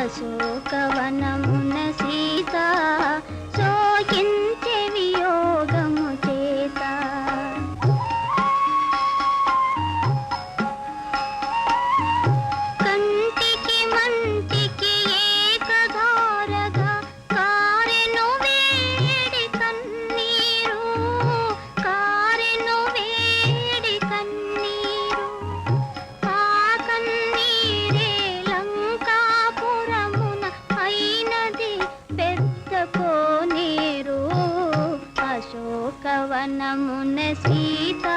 అశోకవనమున నమున సీత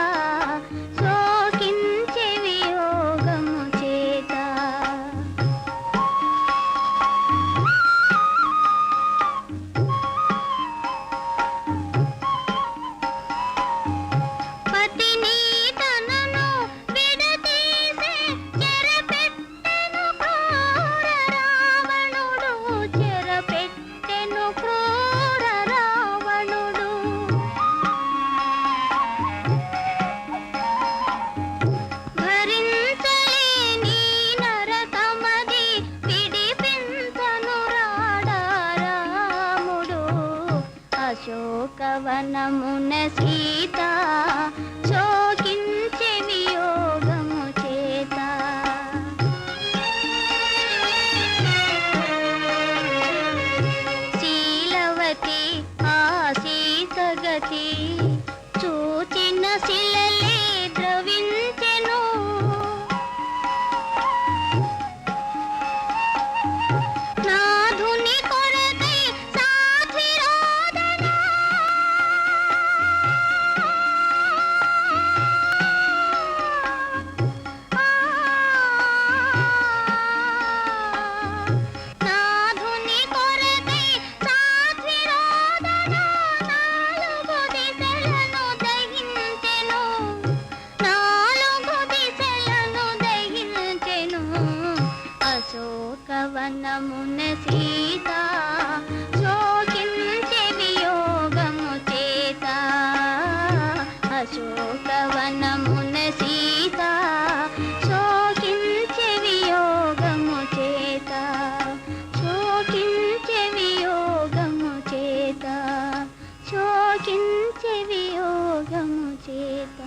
శోకవనమున సీత వనమున సీత శోకించే వియోగము చేత. అశోక వనమున సీత శోకించే వియోగము చేత. శోకించే వియోగము చేత. శోకించే వియోగము చేత.